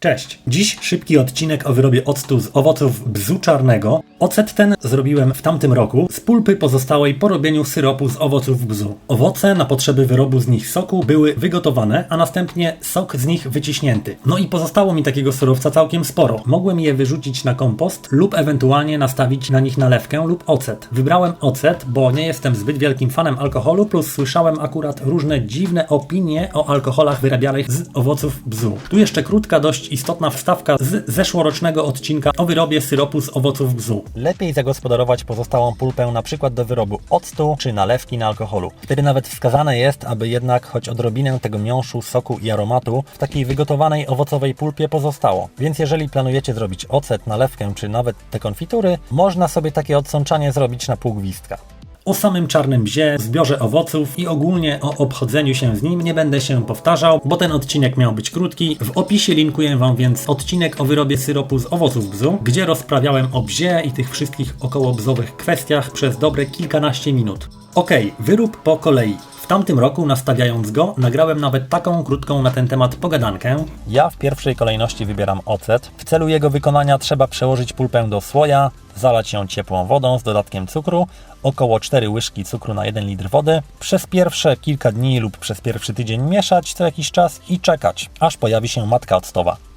Cześć! Dziś szybki odcinek o wyrobie octu z owoców bzu czarnego. Ocet ten zrobiłem w tamtym roku z pulpy pozostałej po robieniu syropu z owoców bzu. Owoce na potrzeby wyrobu z nich soku były wygotowane, a następnie sok z nich wyciśnięty. No i pozostało mi takiego surowca całkiem sporo. Mogłem je wyrzucić na kompost lub ewentualnie nastawić na nich nalewkę lub ocet. Wybrałem ocet, bo nie jestem zbyt wielkim fanem alkoholu, plus słyszałem akurat różne dziwne opinie o alkoholach wyrabianych z owoców bzu. Tu jeszcze krótka dość istotna wstawka z zeszłorocznego odcinka o wyrobie syropu z owoców bzu. Lepiej zagospodarować pozostałą pulpę na przykład do wyrobu octu czy nalewki na alkoholu. Wtedy nawet wskazane jest, aby jednak choć odrobinę tego miąższu, soku i aromatu w takiej wygotowanej owocowej pulpie pozostało. Więc jeżeli planujecie zrobić ocet, nalewkę czy nawet te konfitury, można sobie takie odsączanie zrobić na pół gwizdka. O samym czarnym bzie, zbiorze owoców i ogólnie o obchodzeniu się z nim nie będę się powtarzał, bo ten odcinek miał być krótki. W opisie linkuję Wam więc odcinek o wyrobie syropu z owoców bzu, gdzie rozprawiałem o bzie i tych wszystkich okołobzowych kwestiach przez dobre kilkanaście minut. Okej, wyrób po kolei. Tamtym roku, nastawiając go, nagrałem nawet taką krótką na ten temat pogadankę. Ja w pierwszej kolejności wybieram ocet. W celu jego wykonania trzeba przełożyć pulpę do słoja, zalać ją ciepłą wodą z dodatkiem cukru, około 4 łyżki cukru na 1 litr wody, przez pierwsze kilka dni lub przez pierwszy tydzień mieszać co jakiś czas i czekać, aż pojawi się matka octowa.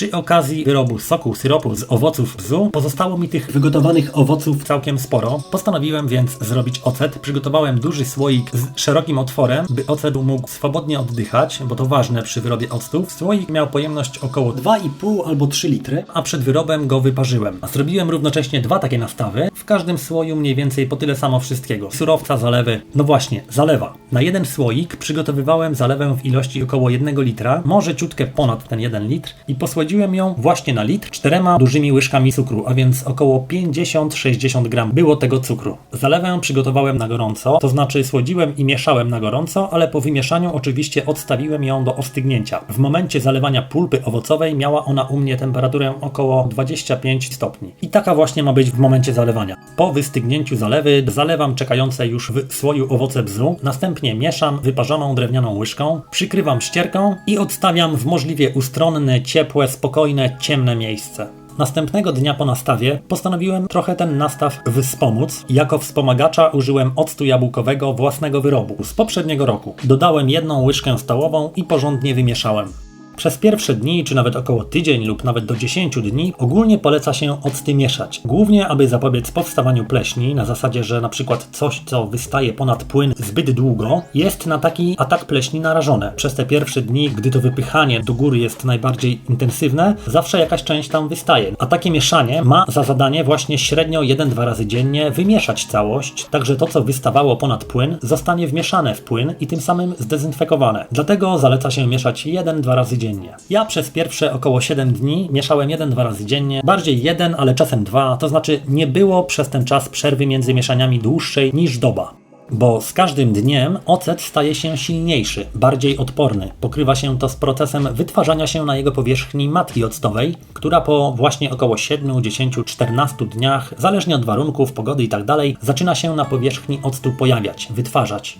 Przy okazji wyrobu soku syropu z owoców bzu pozostało mi tych wygotowanych owoców całkiem sporo. Postanowiłem więc zrobić ocet. Przygotowałem duży słoik z szerokim otworem, by ocet mógł swobodnie oddychać, bo to ważne przy wyrobie octów. Słoik miał pojemność około 2,5 albo 3 litry, a przed wyrobem go wyparzyłem. A zrobiłem równocześnie dwa takie nastawy. W każdym słoju mniej więcej po tyle samo wszystkiego. Surowca, zalewy. No właśnie, zalewa. Na jeden słoik przygotowywałem zalewę w ilości około 1 litra, może ciutkę ponad ten 1 litr i posłodziłem ją właśnie na litr czterema dużymi łyżkami cukru, a więc około 50-60 gram było tego cukru. Zalewę przygotowałem na gorąco, to znaczy słodziłem i mieszałem na gorąco, ale po wymieszaniu oczywiście odstawiłem ją do ostygnięcia. W momencie zalewania pulpy owocowej miała ona u mnie temperaturę około 25 stopni. I taka właśnie ma być w momencie zalewania. Po wystygnięciu zalewy zalewam czekające już w słoju owoce bzu, następnie mieszam wyparzoną drewnianą łyżką, przykrywam ścierką i odstawiam w możliwie ustronne, ciepłe, spokojne, ciemne miejsce. Następnego dnia po nastawie postanowiłem trochę ten nastaw wspomóc. Jako wspomagacza użyłem octu jabłkowego własnego wyrobu z poprzedniego roku. Dodałem jedną łyżkę stołową i porządnie wymieszałem. Przez pierwsze dni, czy nawet około tydzień lub nawet do 10 dni, ogólnie poleca się octy mieszać. Głównie, aby zapobiec powstawaniu pleśni, na zasadzie, że na przykład coś, co wystaje ponad płyn zbyt długo, jest na taki atak pleśni narażone. Przez te pierwsze dni, gdy to wypychanie do góry jest najbardziej intensywne, zawsze jakaś część tam wystaje. A takie mieszanie ma za zadanie właśnie średnio 1-2 razy dziennie wymieszać całość, tak że to, co wystawało ponad płyn, zostanie wmieszane w płyn i tym samym zdezynfekowane. Dlatego zaleca się mieszać 1-2 razy dziennie Ja przez pierwsze około 7 dni mieszałem 1-2 razy dziennie, bardziej jeden, ale czasem dwa, to znaczy nie było przez ten czas przerwy między mieszaniami dłuższej niż doba. Bo z każdym dniem ocet staje się silniejszy, bardziej odporny. Pokrywa się to z procesem wytwarzania się na jego powierzchni matki octowej, która po właśnie około 7, 10, 14 dniach, zależnie od warunków, pogody itd., zaczyna się na powierzchni octu pojawiać, wytwarzać.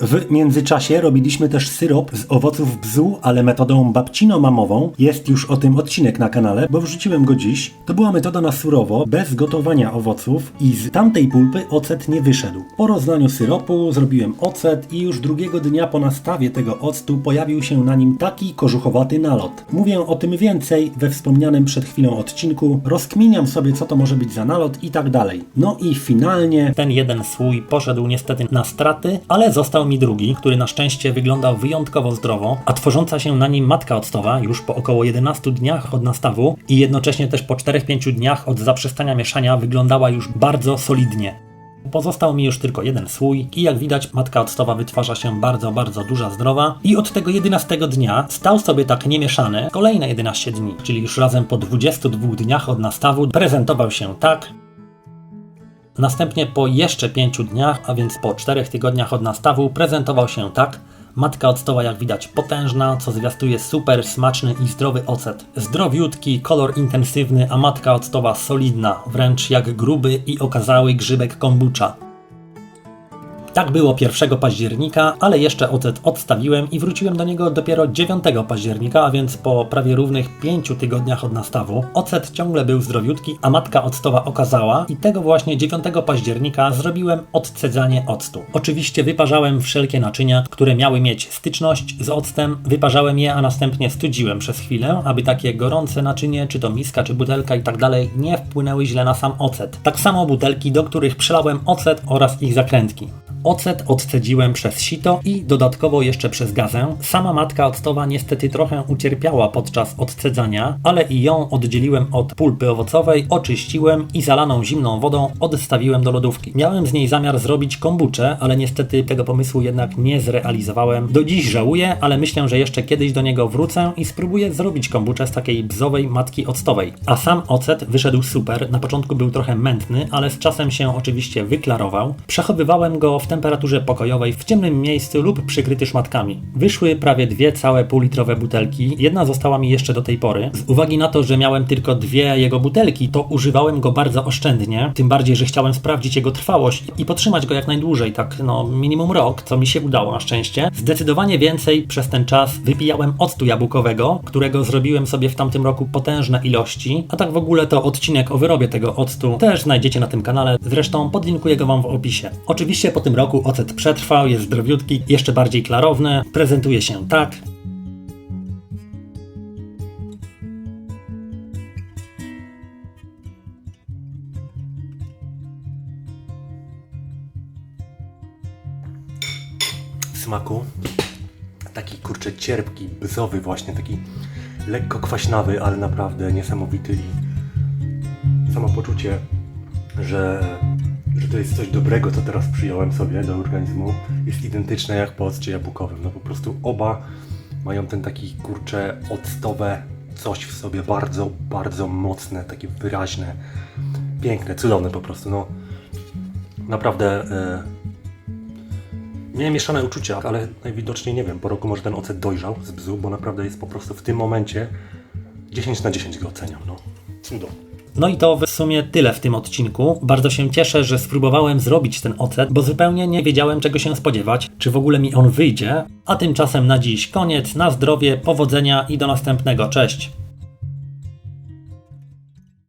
W międzyczasie robiliśmy też syrop z owoców bzu, ale metodą babcino-mamową. Jest już o tym odcinek na kanale, bo wrzuciłem go dziś. To była metoda na surowo, bez gotowania owoców i z tamtej pulpy ocet nie wyszedł. Po rozlaniu syropu zrobiłem ocet i już drugiego dnia po nastawie tego octu pojawił się na nim taki kożuchowaty nalot. Mówię o tym więcej we wspomnianym przed chwilą odcinku, rozkminiam sobie co to może być za nalot i tak dalej. No i finalnie ten jeden słój poszedł niestety na straty, ale został mi drugi, który na szczęście wyglądał wyjątkowo zdrowo, a tworząca się na nim matka octowa już po około 11 dniach od nastawu i jednocześnie też po 4-5 dniach od zaprzestania mieszania wyglądała już bardzo solidnie. Pozostał mi już tylko jeden słój i jak widać matka octowa wytwarza się bardzo, bardzo duża, zdrowa i od tego 11 dnia stał sobie tak niemieszany kolejne 11 dni, czyli już razem po 22 dniach od nastawu prezentował się tak, Następnie po jeszcze pięciu dniach, a więc po czterech tygodniach od nastawu, prezentował się tak, Matka octowa jak widać potężna, co zwiastuje super smaczny i zdrowy ocet. Zdrowiutki, kolor intensywny, a matka octowa solidna, wręcz jak gruby i okazały grzybek kombucha. Tak było 1 października, ale jeszcze ocet odstawiłem i wróciłem do niego dopiero 9 października, a więc po prawie równych 5 tygodniach od nastawu. Ocet ciągle był zdrowiutki, a matka octowa okazała i tego właśnie 9 października zrobiłem odcedzanie octu. Oczywiście wyparzałem wszelkie naczynia, które miały mieć styczność z octem, wyparzałem je, a następnie studziłem przez chwilę, aby takie gorące naczynie, czy to miska, czy butelka i tak dalej, nie wpłynęły źle na sam ocet. Tak samo butelki, do których przelałem ocet oraz ich zakrętki. Ocet odcedziłem przez sito i dodatkowo jeszcze przez gazę. Sama matka octowa niestety trochę ucierpiała podczas odcedzania, ale i ją oddzieliłem od pulpy owocowej, oczyściłem i zalaną zimną wodą odstawiłem do lodówki. Miałem z niej zamiar zrobić kombuczę, ale niestety tego pomysłu jednak nie zrealizowałem. Do dziś żałuję, ale myślę, że jeszcze kiedyś do niego wrócę i spróbuję zrobić kombuczę z takiej bzowej matki octowej. A sam ocet wyszedł super. Na początku był trochę mętny, ale z czasem się oczywiście wyklarował. Przechowywałem go w temperaturze pokojowej w ciemnym miejscu lub przykryty szmatkami. Wyszły prawie dwie całe półlitrowe butelki. Jedna została mi jeszcze do tej pory. Z uwagi na to, że miałem tylko dwie jego butelki, to używałem go bardzo oszczędnie. Tym bardziej, że chciałem sprawdzić jego trwałość i potrzymać go jak najdłużej, tak no minimum rok, co mi się udało na szczęście. Zdecydowanie więcej przez ten czas wypijałem octu jabłkowego, którego zrobiłem sobie w tamtym roku potężne ilości. A tak w ogóle to odcinek o wyrobie tego octu też znajdziecie na tym kanale. Zresztą podlinkuję go wam w opisie. Oczywiście po tym roku ocet przetrwał, jest zdrowiutki, jeszcze bardziej klarowny, prezentuje się tak. smaku. Taki kurczę cierpki, bzowy właśnie, taki lekko kwaśnawy, ale naprawdę niesamowity i samo poczucie, że, że to jest coś dobrego, co teraz przyjąłem sobie do organizmu, jest identyczne jak po occie jabłkowym. No po prostu oba mają ten taki kurczę octowe coś w sobie bardzo, bardzo mocne, takie wyraźne, piękne, cudowne po prostu. No naprawdę e, Miałem mieszane uczucia, ale najwidoczniej nie wiem, po roku może ten ocet dojrzał z bzu, bo naprawdę jest po prostu w tym momencie 10 na 10 go oceniam, no. Cudo. No i to w sumie tyle w tym odcinku. Bardzo się cieszę, że spróbowałem zrobić ten ocet, bo zupełnie nie wiedziałem czego się spodziewać, czy w ogóle mi on wyjdzie. A tymczasem na dziś koniec, na zdrowie, powodzenia i do następnego. Cześć!